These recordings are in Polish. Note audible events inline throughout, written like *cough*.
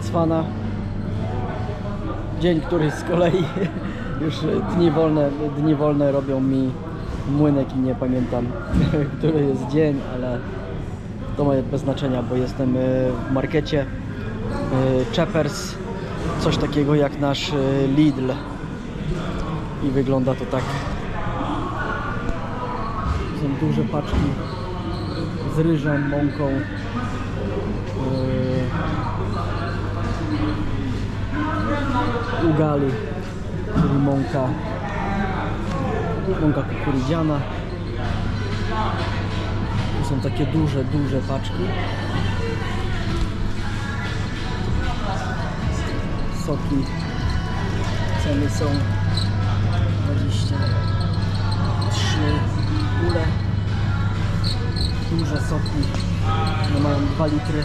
cwana. Dzień, który z kolei *laughs* już dni wolne, dni wolne robią mi młynek i nie pamiętam, *laughs* który jest dzień, ale to ma bez znaczenia, bo jestem e, w markecie e, Cheppers, coś takiego jak nasz e, Lidl i wygląda to tak. Są duże paczki z ryżem, mąką. Ugali, czyli mąka, mąka kukurydziana. Tu są takie duże, duże paczki. Soki. Ceny są 23 kule. Duże soki. One mają 2 litry.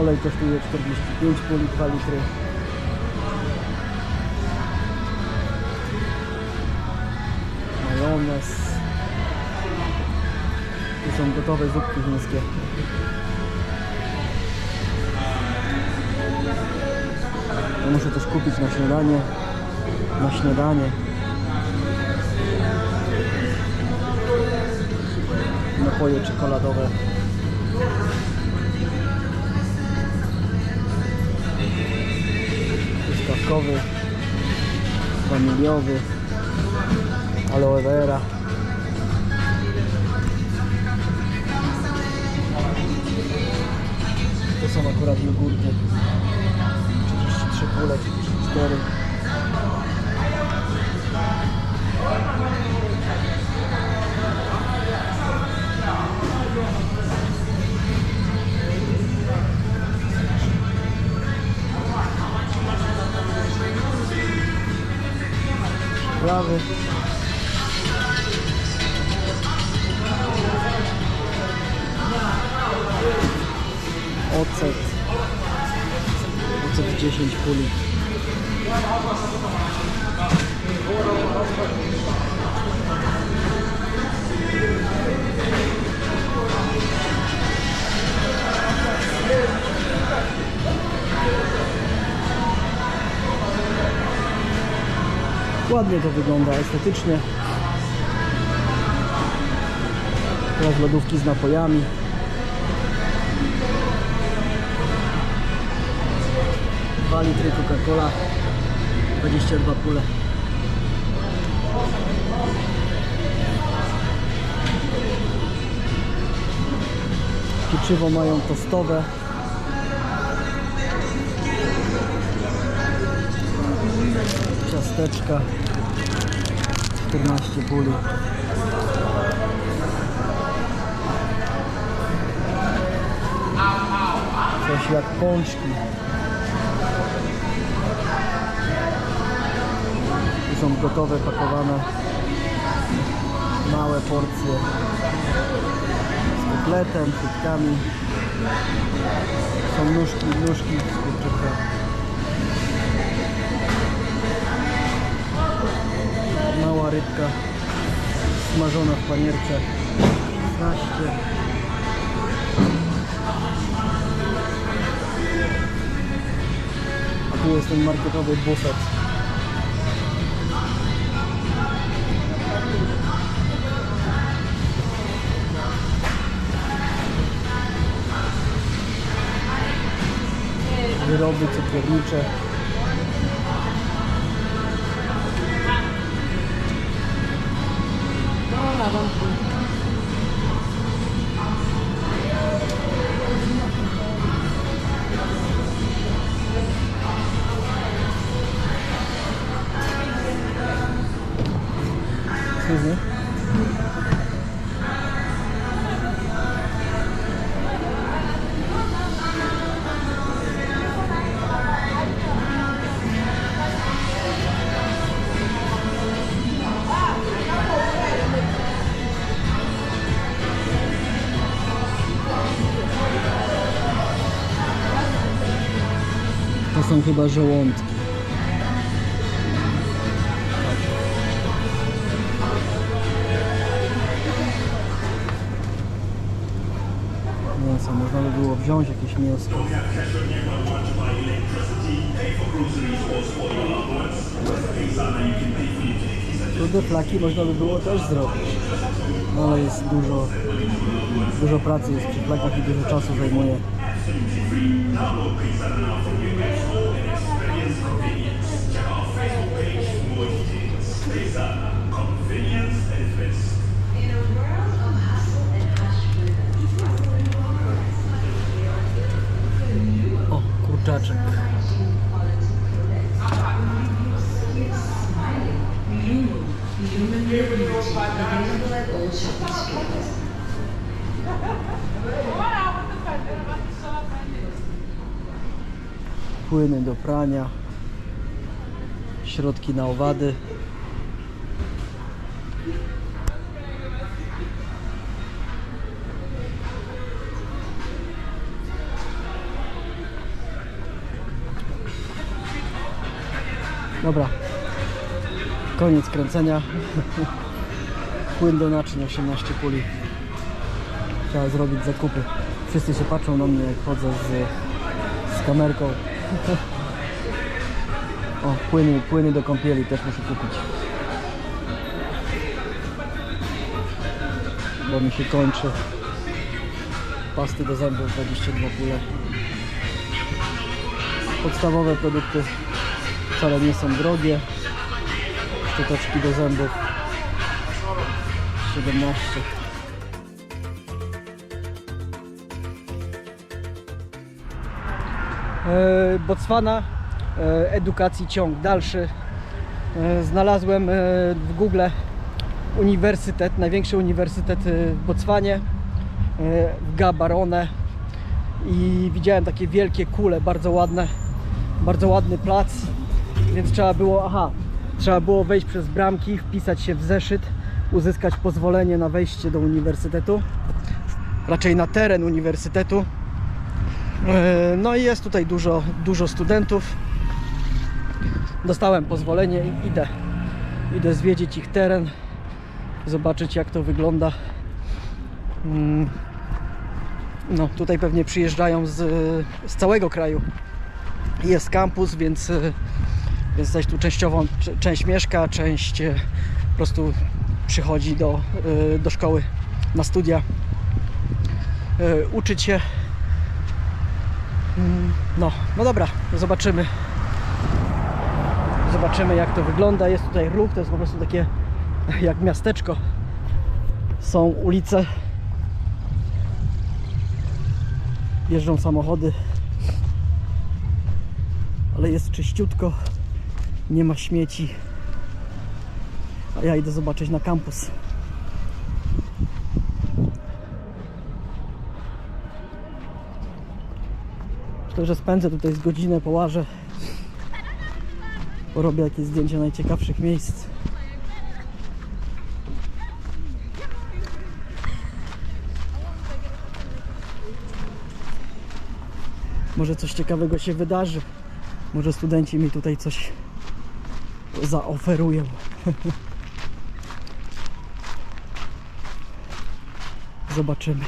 Olej kosztuje 45 puli, 2 litry. Majonez. Tu są gotowe zupki chińskie. Ja muszę coś kupić na śniadanie. Na śniadanie. Napoje czekoladowe. Truskawkowy. Waniliowy. Aloe vera. To są akurat jogurty. 33 kule, 34. love it. Ładnie to wygląda estetycznie. Teraz lodówki z napojami. Dwa litry Coca-Cola, 22 pule. Pieczywo mają tostowe. Ciasteczka 14 puli. Coś jak pączki. Tu są gotowe, pakowane małe porcje z kotletem, frytkami. Są nóżki, nóżki z kurczyka. Mała rybka smażona w panierce. 16. A tu jest ten marketowy bufet. Wyroby cukiernicze. To są chyba żołądki. Wziąć jakieś mięsko. Trudy flaki można by było też zrobić. No ale jest dużo, dużo pracy jest przy flakach i dużo czasu zajmuje. Kurczaczek. Płyny do prania. Środki na owady. Dobra. Koniec kręcenia. Płyn do naczyń 18 puli. Trzeba zrobić zakupy. Wszyscy się patrzą na mnie jak chodzę z, z kamerką. O, płyny, płyny do kąpieli też muszę kupić. Bo mi się kończy. Pasty do zębów 22 pule. Podstawowe produkty wcale nie są drogie. Szczoteczki do zębów 17. E, Botswana, e, edukacji ciąg dalszy. E, Znalazłem w Google uniwersytet, największy uniwersytet w Botswanie, w Gaborone i widziałem takie wielkie kule, bardzo ładne, bardzo ładny plac, więc trzeba było, aha, trzeba było wejść przez bramki, wpisać się w zeszyt, uzyskać pozwolenie na wejście do uniwersytetu, raczej na teren uniwersytetu. E, No i jest tutaj dużo, dużo studentów. Dostałem pozwolenie i idę, idę zwiedzić ich teren, zobaczyć jak to wygląda. Mm. No, tutaj pewnie przyjeżdżają z, z całego kraju. Jest kampus, więc, e, więc zaś tu częściowo cze- część mieszka, część e, po prostu przychodzi do, e, do szkoły na studia e, uczyć się. Mm, No, no dobra, zobaczymy. Zobaczymy jak to wygląda. Jest tutaj ruch, to jest po prostu takie *laughs* jak miasteczko. Są ulice. Jeżdżą samochody. Ale jest czyściutko. Nie ma śmieci. A ja idę zobaczyć na kampus. Myślę, że spędzę tutaj z godzinę, połażę. Porobię jakieś zdjęcia najciekawszych miejsc. Może coś ciekawego się wydarzy. Może studenci mi tutaj coś zaoferują. Zobaczymy.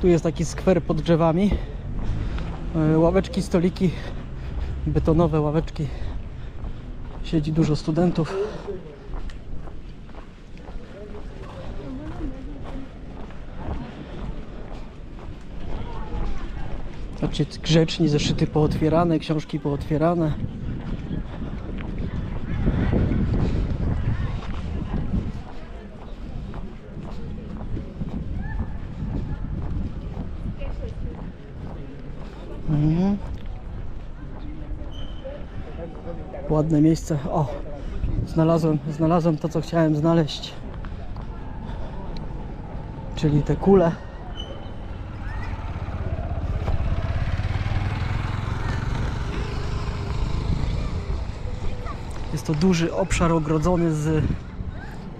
Tu jest taki skwer pod drzewami. E, Ławeczki, stoliki, betonowe ławeczki. Siedzi dużo studentów. Znaczy grzeczni, zeszyty pootwierane, książki pootwierane. Mhm. Ładne miejsce. O, znalazłem, znalazłem to, co chciałem znaleźć. Czyli te kule. Jest to duży obszar ogrodzony z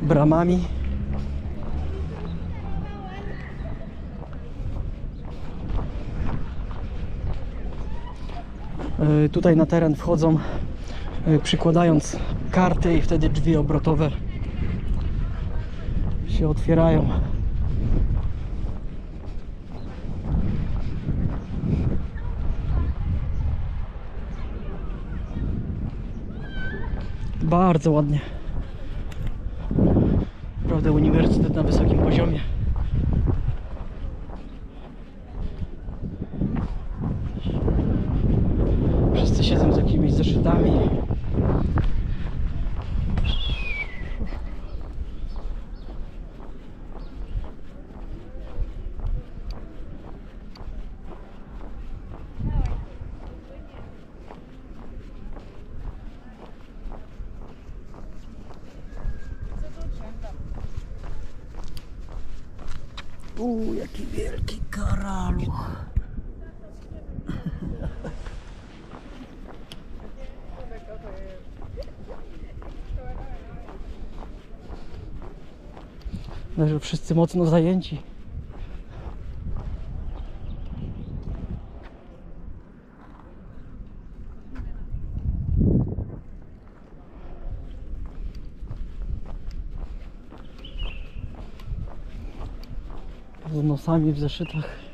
bramami. E, Tutaj na teren wchodzą e, przykładając karty i wtedy drzwi obrotowe się otwierają. Bardzo ładnie. Naprawdę uniwersytet na wysokim poziomie. Wszyscy siedzą z jakimiś zeszytami. No, że wszyscy mocno zajęci. Z nosami w zeszytach.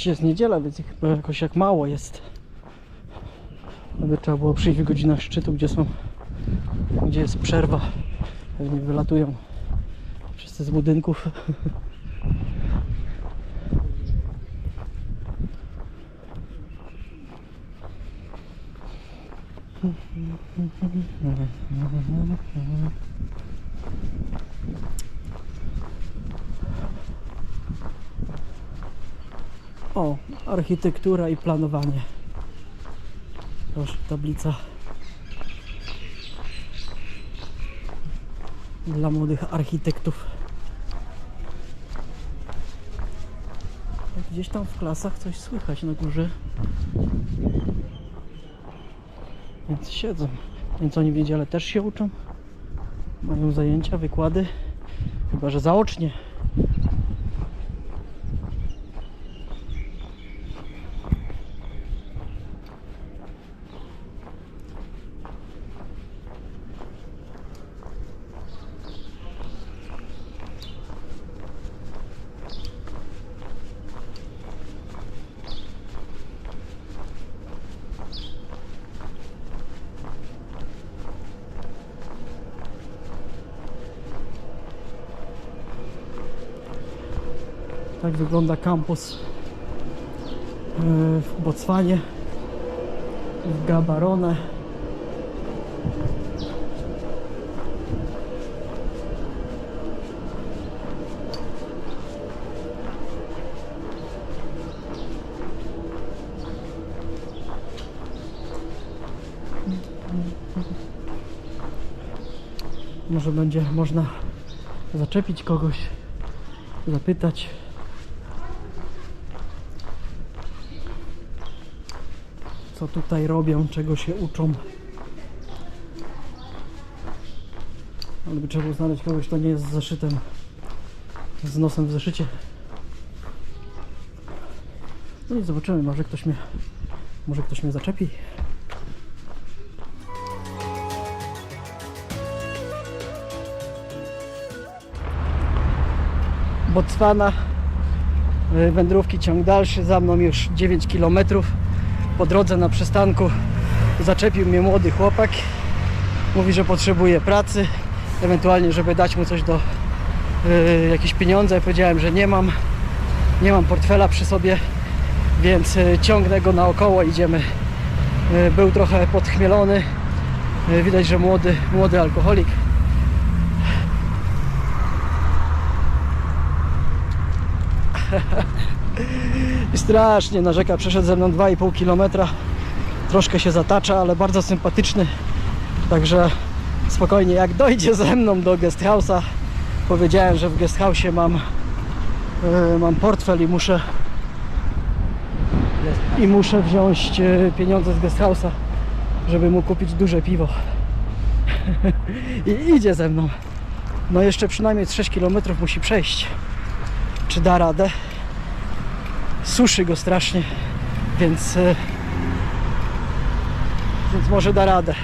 Dzisiaj jest niedziela, więc chyba jakoś jak mało jest. Aby trzeba było przyjść w godzinach szczytu, gdzie są, gdzie jest przerwa. Pewnie wylatują wszyscy z budynków. O, architektura i planowanie. Proszę, tablica dla młodych architektów. Gdzieś tam w klasach coś słychać na górze. Więc siedzą. Więc oni w niedzielę też się uczą. Mają zajęcia, wykłady. Chyba, że zaocznie. Tak wygląda kampus e, w Botswanie, w Gaborone. Może będzie można zaczepić kogoś, zapytać. Co tutaj robią, czego się uczą. Ale by trzeba było znaleźć kogoś, kto nie jest z zeszytem, z nosem w zeszycie. No i zobaczymy, może ktoś mnie, może ktoś mnie zaczepi. Botswana, y, wędrówki ciąg dalszy, za mną już 9 kilometrów po drodze na przystanku zaczepił mnie młody chłopak. Mówi, że potrzebuje pracy, ewentualnie, żeby dać mu coś do y, jakieś pieniądze. Ja powiedziałem, że nie mam. Nie mam portfela przy sobie, więc y, ciągnę go naokoło, idziemy. Y, był trochę podchmielony. Y, widać, że młody, młody alkoholik. *laughs* I strasznie narzeka, przeszedł ze mną 2,5 km. Troszkę się zatacza, ale bardzo sympatyczny. Także spokojnie, jak dojdzie ze mną do guest house'a, powiedziałem, że w guest house'ie mam, e, mam portfel i muszę i muszę wziąć e, pieniądze z guest house'a, żeby mu kupić duże piwo. *laughs* I idzie ze mną. No jeszcze przynajmniej 6 km musi przejść. Czy da radę? Suszy go strasznie, więc, e, więc może da radę.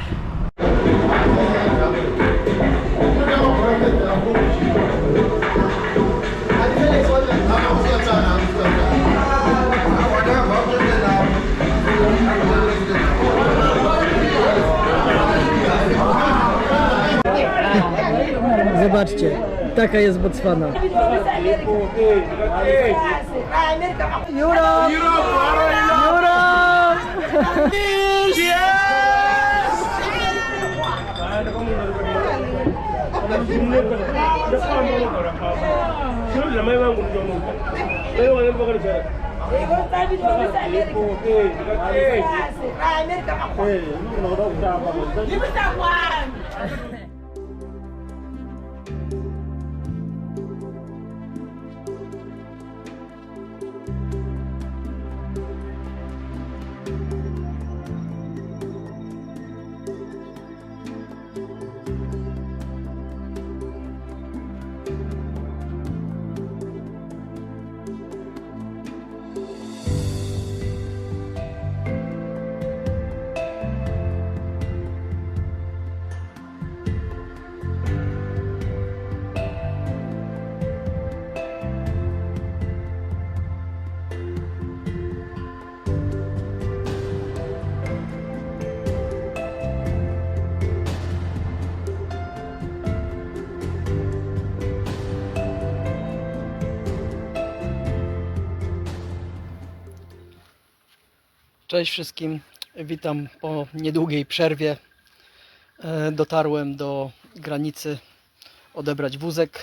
Zobaczcie, taka jest Botswana. Europe! Europe! Cześć wszystkim, witam po niedługiej przerwie. E, Dotarłem do granicy odebrać wózek.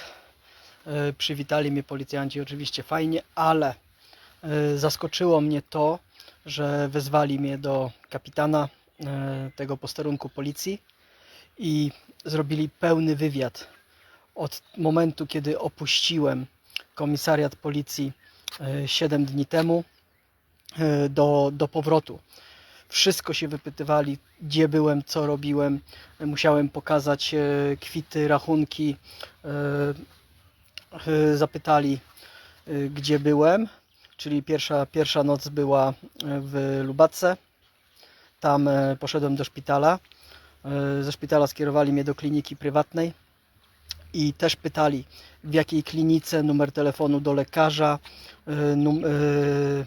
E, Przywitali mnie policjanci oczywiście fajnie, ale e, zaskoczyło mnie to, że wezwali mnie do kapitana tego posterunku policji i zrobili pełny wywiad od momentu, kiedy opuściłem komisariat policji 7 dni temu do, do powrotu. Wszystko się wypytywali, gdzie byłem, co robiłem. Musiałem pokazać e, kwity, rachunki. e, e, Zapytali, e, gdzie byłem. Czyli pierwsza, pierwsza noc była e, w Lubacce. Tam e, poszedłem do szpitala. E, Ze szpitala skierowali mnie do kliniki prywatnej i też pytali, w jakiej klinice, numer telefonu do lekarza, e, e,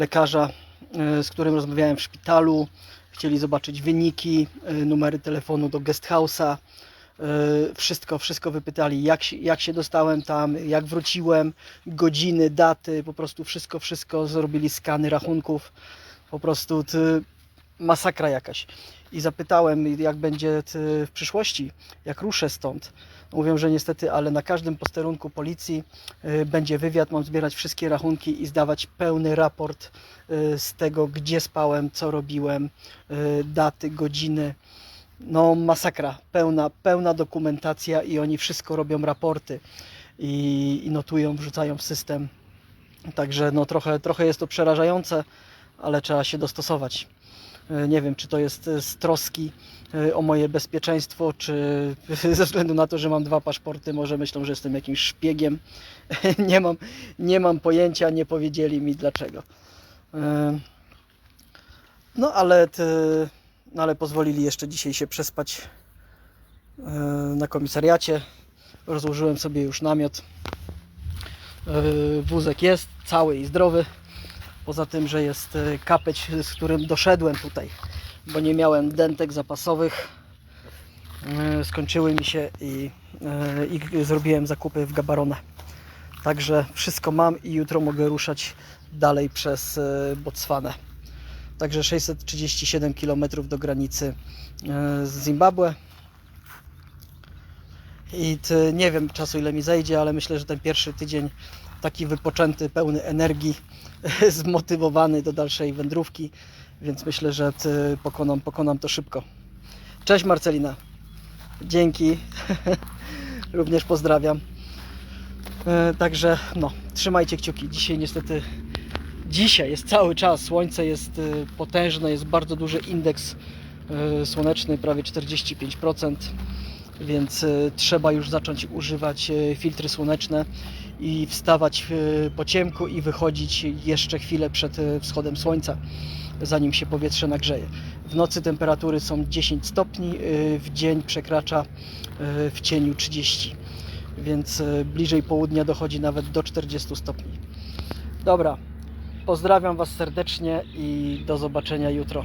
lekarza, e, z którym rozmawiałem w szpitalu. Chcieli zobaczyć wyniki, e, numery telefonu do guest house'a. E, Wszystko, wszystko wypytali, jak jak się dostałem tam, jak wróciłem, godziny, daty, po prostu wszystko, wszystko zrobili skany rachunków. Po prostu ty, masakra jakaś. I zapytałem, jak będzie w przyszłości, jak ruszę stąd. Mówią, że niestety, ale na każdym posterunku policji y, będzie wywiad, mam zbierać wszystkie rachunki i zdawać pełny raport y, z tego, gdzie spałem, co robiłem, y, daty, godziny. No masakra, pełna, pełna dokumentacja i oni wszystko robią raporty i, i notują, wrzucają w system. Także no trochę, trochę jest to przerażające, ale trzeba się dostosować. E, Nie wiem, czy to jest e, z troski e, o moje bezpieczeństwo, czy *laughs* ze względu na to, że mam dwa paszporty, może myślą, że jestem jakimś szpiegiem. *laughs* Nie mam, nie mam pojęcia, nie powiedzieli mi dlaczego. No ale, no, ale pozwolili jeszcze dzisiaj się przespać na komisariacie. Rozłożyłem sobie już namiot. Wózek jest cały i zdrowy. Poza tym, że jest e, kapeć, z którym doszedłem tutaj, bo nie miałem dentek zapasowych. E, Skończyły mi się i, e, i zrobiłem zakupy w Gabarone. Także wszystko mam i jutro mogę ruszać dalej przez Botswanę. Także 637 km do granicy z Zimbabwe. I nie wiem czasu ile mi zejdzie, ale myślę, że ten pierwszy tydzień taki wypoczęty, pełny energii, *laughs* zmotywowany do dalszej wędrówki, więc myślę, że pokonam, pokonam to szybko. Cześć Marcelina. Dzięki. *laughs* Również pozdrawiam. E, Także no, trzymajcie kciuki. Dzisiaj niestety dzisiaj jest cały czas, słońce jest e, potężne, jest bardzo duży indeks e, słoneczny, prawie 45%, więc e, trzeba już zacząć używać filtry słoneczne i wstawać e, po ciemku i wychodzić jeszcze chwilę przed e, wschodem słońca, zanim się powietrze nagrzeje. W nocy temperatury są 10 stopni, e, w dzień przekracza w cieniu 30, więc bliżej południa dochodzi nawet do 40 stopni. Dobra, pozdrawiam Was serdecznie i do zobaczenia jutro.